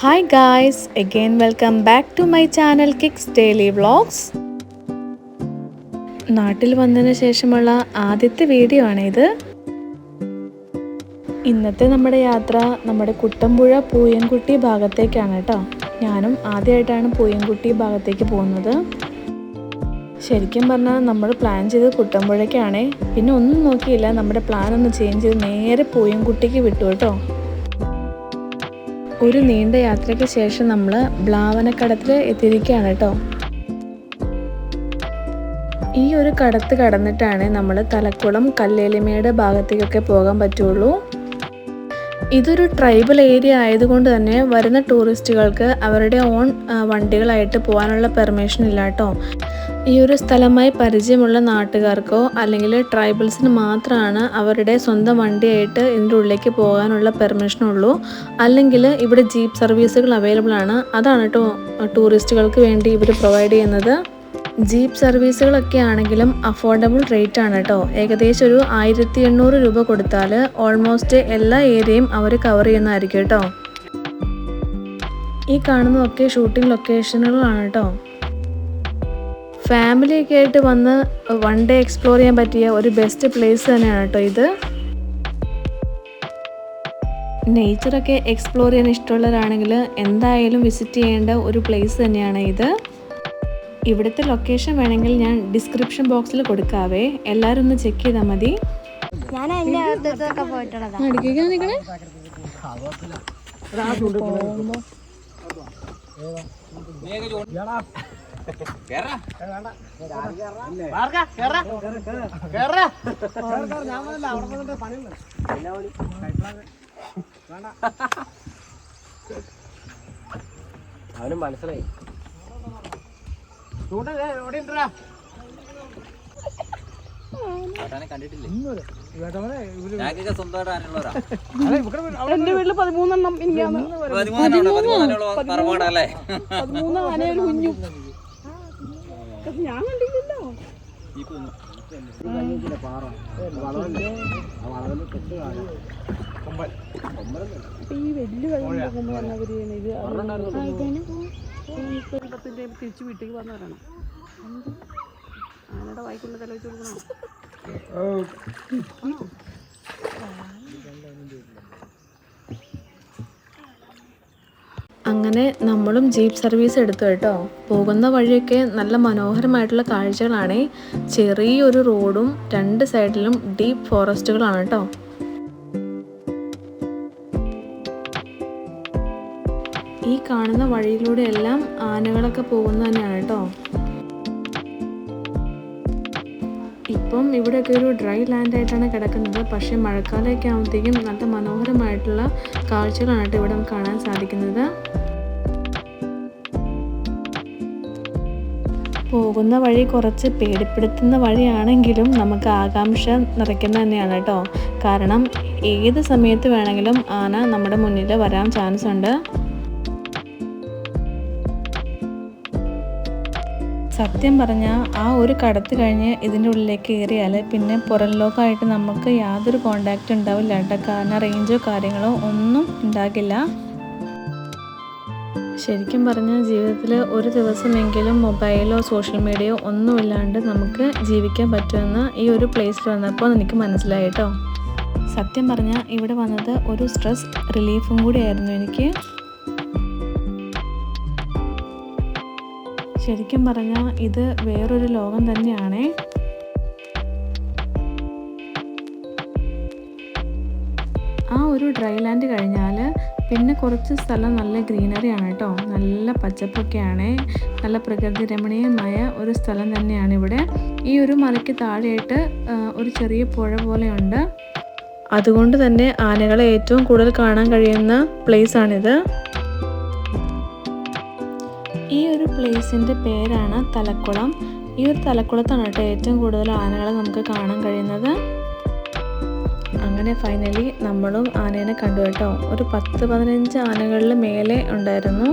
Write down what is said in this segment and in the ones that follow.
Hi guys again welcome back to my channel Kicks daily vlogs നാട്ടിൽ വന്നതിന് ശേഷമുള്ള ആദ്യത്തെ വീഡിയോ ആണിത്. ഇന്നത്തെ നമ്മുടെ യാത്ര നമ്മുടെ കുട്ടമ്പുഴ പൂയൻകുട്ടി ഭാഗത്തേക്കാണ് കേട്ടോ. ഞാനും ആദ്യമായിട്ടാണ് പൂയൻകുട്ടി ഭാഗത്തേക്ക് പോകുന്നത്. ശരിക്കും പറഞ്ഞാൽ നമ്മൾ പ്ലാൻ ചെയ്തത് കുട്ടമ്പുഴയ്ക്കാണേ. പിന്നെ ഒന്നും നോക്കിയില്ല നമ്മുടെ പ്ലാൻ ഒന്ന് ചേഞ്ച് ചെയ്ത് നേരെ പൂയൻകുട്ടിക്ക് വിട്ടു കേട്ടോ. ഒരു നീണ്ട യാത്രയ്ക്ക് ശേഷം നമ്മൾ ബ്ലാവനക്കടത്തിൽ എത്തിയിരിക്കുകയാണ് കേട്ടോ. ഈ ഒരു കടത്ത് കടന്നിട്ടാണ് നമ്മൾ തലക്കുളം കല്ലേലിമയുടെ ഭാഗത്തേക്കൊക്കെ പോകാൻ പറ്റുള്ളൂ. ഇതൊരു ട്രൈബൽ ഏരിയ ആയതുകൊണ്ട് തന്നെ വരുന്ന ടൂറിസ്റ്റുകൾക്ക് അവരുടെ ഓൺ വണ്ടികളായിട്ട് പോകാനുള്ള പെർമിഷൻ ഇല്ല കേട്ടോ. ഈ ഒരു സ്ഥലമായി പരിചയമുള്ള നാട്ടുകാർക്കോ അല്ലെങ്കിൽ ട്രൈബൽസിന് മാത്രമാണ് അവരുടെ സ്വന്തം വണ്ടിയായിട്ട് ഇതിന്റെ ഉള്ളിലേക്ക് പോകാനുള്ള പെർമിഷനുള്ളൂ. അല്ലെങ്കിൽ ഇവിടെ ജീപ്പ് സർവീസുകൾ അവൈലബിൾ ആണ്. അതാണ് കേട്ടോ ടൂറിസ്റ്റുകൾക്ക് വേണ്ടി ഇവർ പ്രൊവൈഡ് ചെയ്യുന്നത്. ജീപ്പ് സർവീസുകളൊക്കെ ആണെങ്കിലും അഫോർഡബിൾ റേറ്റ് ആണ് കേട്ടോ ഏകദേശം ഒരു ആയിരത്തി എണ്ണൂറ് രൂപ കൊടുത്താൽ ഓൾമോസ്റ്റ് എല്ലാ ഏരിയയും അവർ കവർ ചെയ്യുന്നതായിരിക്കും കേട്ടോ ഈ കാണുന്നതൊക്കെ ഷൂട്ടിംഗ് ലൊക്കേഷനുകളാണ് കേട്ടോ ഫാമിലിയൊക്കെ ആയിട്ട് വന്ന് വൺ ഡേ എക്സ്പ്ലോർ ചെയ്യാൻ പറ്റിയ ഒരു ബെസ്റ്റ് പ്ലേസ് തന്നെയാണ് കേട്ടോ ഇത്. നേച്ചറൊക്കെ എക്സ്പ്ലോർ ചെയ്യാൻ ഇഷ്ടമുള്ളവരാണെങ്കിൽ എന്തായാലും വിസിറ്റ് ചെയ്യേണ്ട ഒരു പ്ലേസ് തന്നെയാണ് ഇത്. ഇവിടുത്തെ ലൊക്കേഷൻ വേണമെങ്കിൽ ഞാൻ ഡിസ്ക്രിപ്ഷൻ ബോക്സിൽ കൊടുക്കാവേ. എല്ലാവരും ഒന്ന് ചെക്ക് ചെയ്താൽ മതി. ഞാൻ അവനും മനസ്സിലായി. എന്റെ വീട്ടിൽ പതിമൂന്നെണ്ണം തറവാടല്ലേ പതിമൂന്ന് ആനയൊരു ഒരു കുഞ്ഞു ഞാൻ കണ്ടില്ലല്ലോ. ഈ വലിയ വെള്ളം വന്നവര് ഇത് പത്തിന്റെ തിരിച്ചു വീട്ടിലേക്ക് വന്നു വരണം ആനയുടെ വായിക്കുള്ള തല വെച്ച് കൊടുക്കണോ? അങ്ങനെ നമ്മളും ജീപ്പ് സർവീസ് എടുത്തു കേട്ടോ. പോകുന്ന വഴിയൊക്കെ നല്ല മനോഹരമായിട്ടുള്ള കാഴ്ചകളാണ്. ചെറിയൊരു റോഡും രണ്ട് സൈഡിലും ഡീപ്പ് ഫോറസ്റ്റുകളാണ് കേട്ടോ. ഈ കാണുന്ന വഴിയിലൂടെ എല്ലാം ആനകളൊക്കെ പോകുന്ന തന്നെയാണ് കേട്ടോ. ഇപ്പം ഇവിടെയൊക്കെ ഒരു ഡ്രൈ ലാൻഡ് ആയിട്ടാണ് കിടക്കുന്നത്. പക്ഷേ മഴക്കാലമൊക്കെ ആകുമ്പോഴത്തേക്കും നല്ല മനോഹരമായിട്ടുള്ള കാഴ്ചകളാണ് കേട്ടോ ഇവിടെ കാണാൻ സാധിക്കുന്നത്. പോകുന്ന വഴി കുറച്ച് പേടിപ്പെടുത്തുന്ന വഴിയാണെങ്കിലും നമുക്ക് ആകാംക്ഷ നിറയ്ക്കുന്ന തന്നെയാണ് കേട്ടോ. കാരണം ഏത് സമയത്ത് വേണമെങ്കിലും ആന നമ്മുടെ മുന്നിൽ വരാൻ ചാൻസ് ഉണ്ട്. സത്യം പറഞ്ഞാൽ ആ ഒരു കടത്ത് കഴിഞ്ഞ് ഇതിന്റെ ഉള്ളിലേക്ക് കയറിയാൽ പിന്നെ പുറം ലോകമായിട്ട് നമുക്ക് യാതൊരു കോണ്ടാക്റ്റ് ഉണ്ടാവില്ല കേട്ടോ. കാരണം റേഞ്ചോ കാര്യങ്ങളോ ഒന്നും ഉണ്ടാകില്ല. ശരിക്കും പറഞ്ഞാൽ ജീവിതത്തിൽ ഒരു ദിവസമെങ്കിലും മൊബൈലോ സോഷ്യൽ മീഡിയയോ ഒന്നുമില്ലാണ്ട് നമുക്ക് ജീവിക്കാൻ പറ്റുമെന്ന് ഈ ഒരു പ്ലേസിൽ വന്നപ്പോൾ എനിക്ക് മനസ്സിലായി കേട്ടോ സത്യം പറഞ്ഞാൽ ഇവിടെ വന്നത് ഒരു സ്ട്രെസ് റിലീഫും കൂടിയായിരുന്നു എനിക്ക്. ശരിക്കും പറഞ്ഞാൽ ഇത് വേറൊരു ലോകം തന്നെയാണേ. ആ ഒരു ഡ്രൈ ലാൻഡ് കഴിഞ്ഞാൽ പിന്നെ കുറച്ച് സ്ഥലം നല്ല ഗ്രീനറി ആണ് കേട്ടോ. നല്ല പച്ചപ്പൊക്കെയാണ്. നല്ല പ്രകൃതി രമണീയമായ ഒരു സ്ഥലം തന്നെയാണ് ഇവിടെ. ഈ ഒരു മലയ്ക്ക് താഴെയായിട്ട് ഒരു ചെറിയ പുഴ പോലെയുണ്ട്. അതുകൊണ്ട് തന്നെ ആനകളെ ഏറ്റവും കൂടുതൽ കാണാൻ കഴിയുന്ന പ്ലേസ് ആണിത്. ഈ ഒരു പ്ലേസിന്റെ പേരാണ് തലക്കുളം. ഈ ഒരു തലക്കുളത്താണ് കേട്ടോ ഏറ്റവും കൂടുതൽ ആനകളെ നമുക്ക് കാണാൻ കഴിയുന്നത്. അങ്ങനെ ഫൈനലി നമ്മളും ആനേനെ കണ്ടു കേട്ടോ. ഒരു പത്ത് പതിനഞ്ച് ആനകളിൽ മേലെ ഉണ്ടായിരുന്നു.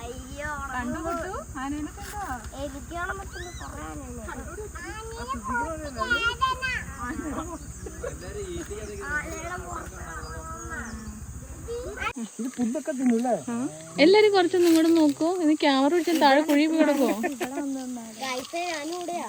അയ്യോ എനിക്ക് കാണാൻ പറ്റുന്ന കൊറേ ആനയുണ്ട്. തിന്നൂല്ലേ? എല്ലാരും കുറച്ചൊന്നും ഇങ്ങോട്ട് നോക്കൂ. ഇത് ക്യാമറ വെച്ചാൽ താഴെ കുഴി കിടക്കോ ഞാനും കൂടെയാ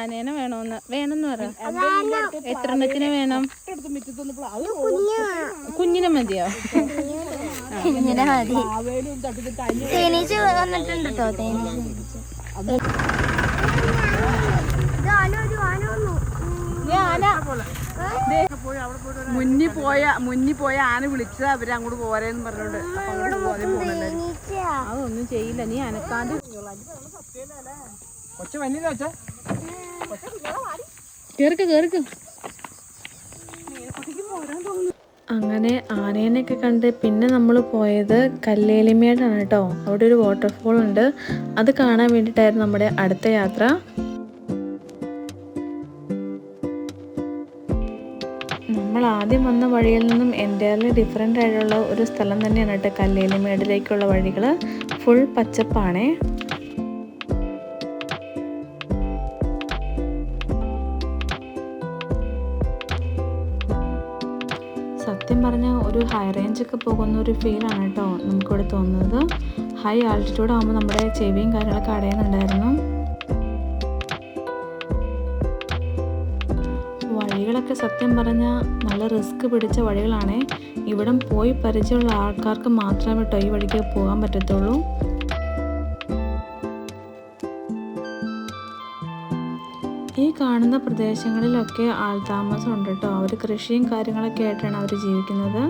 ആനേനെ വേണോന്ന്. വേണമെന്ന് പറ. എത്ര എണ്ണത്തിന് വേണം? കുഞ്ഞിനെ മതിയോ? കുഞ്ഞിനെ മതി. തേനീച്ച വന്നിട്ടുണ്ട്? കേട്ടോ തേനീച്ച മുന്നിൽ പോയ മുന്നി പോയ ആന വിളിച്ചത് അവർ അങ്ങോട്ട് പോരേന്ന് പറഞ്ഞോണ്ട്. അപ്പൊ അങ്ങോട്ട് പോകാതെ പോകുന്നുണ്ടായിരുന്നു അതൊന്നും ചെയ്യില്ല നീ അനക്കാണ്ട് കൊച്ചു വന്നില്ല വെച്ചാ കേറിക്ക് കേറിക്ക്. അങ്ങനെ ആനേനെയൊക്കെ കണ്ട് പിന്നെ നമ്മൾ പോയത് കല്ലേലിമേടാണ് കേട്ടോ. അവിടെ ഒരു വാട്ടർഫോൾ ഉണ്ട്. അത് കാണാൻ വേണ്ടിയിട്ടായിരുന്നു നമ്മുടെ അടുത്ത യാത്ര. നമ്മൾ ആദ്യം വന്ന വഴിയിൽ നിന്നും എന്റയർലി ഡിഫറെന്റ് ആയിട്ടുള്ള ഒരു സ്ഥലം തന്നെയാണ് കേട്ടോ കല്ലേലിമേടിലേക്കുള്ള വഴികൾ ഫുൾ പച്ചപ്പാണേ. സത്യം പറഞ്ഞ ഒരു ഹൈ റേഞ്ചൊക്കെ പോകുന്ന ഒരു ഫീലാണ് കേട്ടോ നമുക്കിവിടെ തോന്നുന്നത്. ഹൈ ആൾട്ടിറ്റ്യൂഡ് ആകുമ്പോൾ നമ്മുടെ ചെവിയും കാര്യങ്ങളൊക്കെ അടയുന്നുണ്ടായിരുന്നു. വഴികളൊക്കെ സത്യം പറഞ്ഞാൽ നല്ല റിസ്ക് പിടിച്ച വഴികളാണേ. ഇവിടം പോയി പരിചയമുള്ള ആൾക്കാർക്ക് മാത്രമേ കേട്ടോ ഈ വഴിക്ക് പോകാൻ പറ്റത്തുള്ളൂ. ഈ കാണുന്ന പ്രദേശങ്ങളിലൊക്കെ ആൾ താമസം ഉണ്ട് കേട്ടോ. അവർ കൃഷിയും കാര്യങ്ങളൊക്കെ ആയിട്ടാണ് അവർ ജീവിക്കുന്നത്.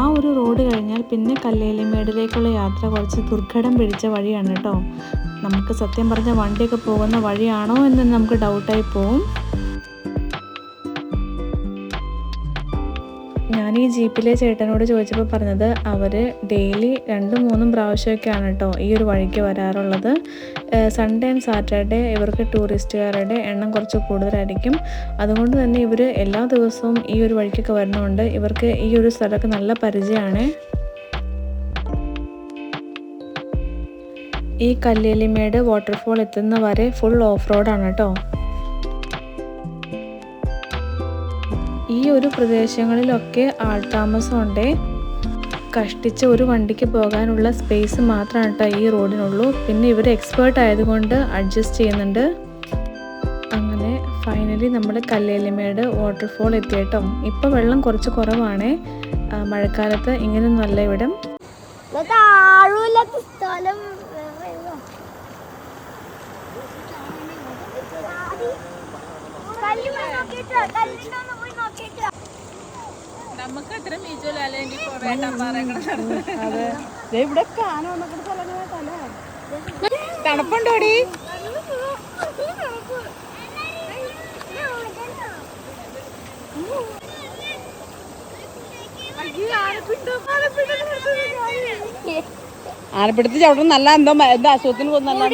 ആ ഒരു റോഡ് കഴിഞ്ഞാൽ പിന്നെ കല്ലേലിമേടിലേക്കുള്ള യാത്ര കുറച്ച് ദുർഘടം പിടിച്ച വഴിയാണ് കേട്ടോ. നമുക്ക് സത്യം പറഞ്ഞ വണ്ടിയൊക്കെ പോകുന്ന വഴിയാണോ എന്ന് നമുക്ക് ഡൗട്ടായി പോവും. ഞാൻ ഈ ജീപ്പിലെ ചേട്ടനോട് ചോദിച്ചപ്പോൾ പറഞ്ഞത് അവർ ഡെയിലി രണ്ടും മൂന്നും പ്രാവശ്യമൊക്കെയാണ് കേട്ടോ ഈ ഒരു വഴിക്ക് വരാറുള്ളത്. സൺഡേ ആൻഡ് സാറ്റർഡേ ഇവർക്ക് ടൂറിസ്റ്റുകാരുടെ എണ്ണം കുറച്ച് കൂടുതലായിരിക്കും. അതുകൊണ്ട് തന്നെ ഇവർ എല്ലാ ദിവസവും ഈ ഒരു വഴിക്കൊക്കെ വരുന്നതുകൊണ്ട് ഇവർക്ക് ഈ ഒരു സ്ഥലമൊക്കെ നല്ല പരിചയമാണ്. ഈ കല്ലേലിമേട് വാട്ടർഫോൾ എത്തുന്ന വരെ ഫുൾ ഓഫ് റോഡാണ് കേട്ടോ ഈ ഒരു പ്രദേശങ്ങളിലൊക്കെ ആൾതാമസമുണ്ട് കഷ്ടിച്ച് ഒരു വണ്ടിക്ക് പോകാനുള്ള സ്പേസ് മാത്രമാണ് കേട്ടോ ഈ റോഡിനുള്ളൂ പിന്നെ ഇവർ എക്സ്പേർട്ട് ആയതുകൊണ്ട് അഡ്ജസ്റ്റ് ചെയ്യുന്നുണ്ട്. അങ്ങനെ ഫൈനലി നമ്മൾ കല്ലേലിമേട് വാട്ടർഫോൾ എത്തി കേട്ടോ ഇപ്പോൾ വെള്ളം കുറച്ച് കുറവാണ്. മഴക്കാലത്ത് ഇങ്ങനെയൊന്നുമല്ല ഇവിടം. സ്ഥലം വേറെ ഏതോ. കല്ല് പോയി നോക്കിയിട്ട് വാ, കല്ലിന്റെ ഒന്ന് പോയി നോക്കിയിട്ട് വാ. നമുക്ക് അത്ര അതെ. ദേ ഇവിടെ ആന വന്നൊക്കെ സ്ഥലങ്ങളെ തണുപ്പുണ്ടോടി? ആനപ്പിടുത്ത് ചവിട്ടും നല്ല എന്തോ എന്താ അസുഖത്തിന് പോകുന്നല്ല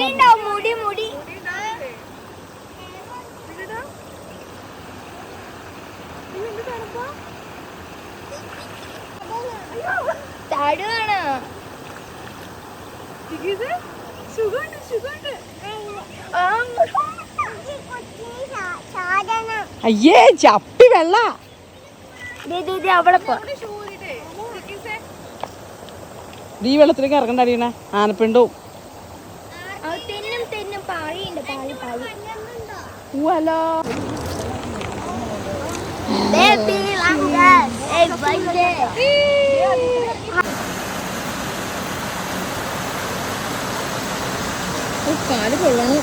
അയ്യേ ചപ്പി വെള്ള. ഈ വെള്ളത്തിലേക്ക് ഇറങ്ങണ്ട അടിയണ ആനപ്പിണ്ടും. തെന്നും തെന്നും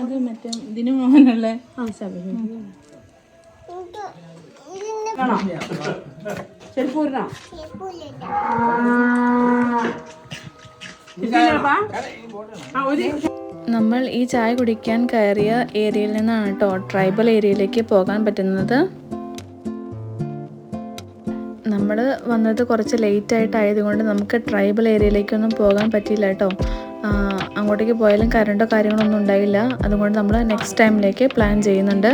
അത് മറ്റേ ഇതിന് മോഹനുള്ള നമ്മൾ ഈ ചായ കുടിക്കാൻ കയറിയ ഏരിയയിൽ നിന്നാണ് കേട്ടോ ട്രൈബൽ ഏരിയയിലേക്ക് പോകാൻ പറ്റുന്നത്. നമ്മൾ വന്നത് കുറച്ച് ലേറ്റ് ആയിട്ടായതുകൊണ്ട് നമുക്ക് ട്രൈബൽ ഏരിയയിലേക്കൊന്നും പോകാൻ പറ്റിയില്ല കേട്ടോ അങ്ങോട്ടേക്ക് പോയാലും കറണ്ടോ കാര്യങ്ങളൊന്നും ഉണ്ടായില്ല. അതുകൊണ്ട് നമ്മൾ നെക്സ്റ്റ് ടൈമിലേക്ക് പ്ലാൻ ചെയ്യുന്നുണ്ട്.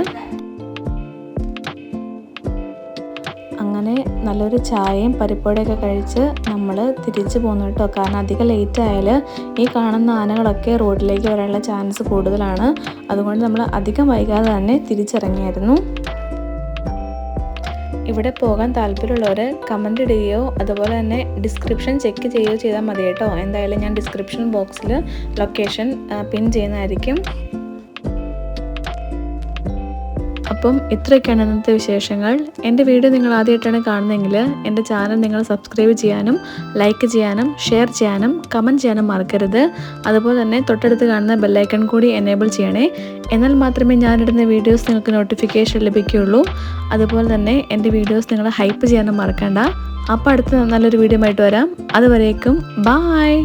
അങ്ങനെ നല്ലൊരു ചായയും പരിപ്പോടെയൊക്കെ കഴിച്ച് നമ്മൾ തിരിച്ചു പോകുന്നു കേട്ടോ കാരണം അധികം ലേറ്റ് ആയാൽ ഈ കാണുന്ന ആനകളൊക്കെ റോഡിലേക്ക് വരാനുള്ള ചാൻസ് കൂടുതലാണ്. അതുകൊണ്ട് നമ്മൾ അധികം വൈകാതെ തന്നെ തിരിച്ചിറങ്ങിയായിരുന്നു. ഇവിടെ പോകാൻ താല്പര്യമുള്ളവർ കമന്റ് ഇടുകയോ അതുപോലെ തന്നെ ഡിസ്ക്രിപ്ഷൻ ചെക്ക് ചെയ്യുകയോ ചെയ്താൽ മതി കേട്ടോ എന്തായാലും ഞാൻ ഡിസ്ക്രിപ്ഷൻ ബോക്സിൽ ലൊക്കേഷൻ പിൻ ചെയ്യുന്നതായിരിക്കും. അപ്പം ഇത്രയൊക്കെയാണ് ഇന്നത്തെ വിശേഷങ്ങൾ. എന്റെ വീഡിയോ നിങ്ങൾ ആദ്യമായിട്ടാണ് കാണുന്നതെങ്കിൽ എന്റെ ചാനൽ നിങ്ങൾ സബ്സ്ക്രൈബ് ചെയ്യാനും ലൈക്ക് ചെയ്യാനും ഷെയർ ചെയ്യാനും കമന്റ് ചെയ്യാനും മറക്കരുത്. അതുപോലെ തന്നെ തൊട്ടടുത്ത് കാണുന്ന ബെല്ലൈക്കൺ കൂടി എനേബിൾ ചെയ്യണേ. എന്നാൽ മാത്രമേ ഞാനിടുന്ന വീഡിയോസ് നിങ്ങൾക്ക് നോട്ടിഫിക്കേഷൻ ലഭിക്കുകയുള്ളൂ. അതുപോലെ തന്നെ എന്റെ വീഡിയോസ് നിങ്ങൾ ഹൈപ്പ് ചെയ്യാനും മറക്കണ്ട. അപ്പോൾ അടുത്ത നല്ലൊരു വീഡിയോ ആയിട്ട് വരാം. അതുവരേക്കും ബായ്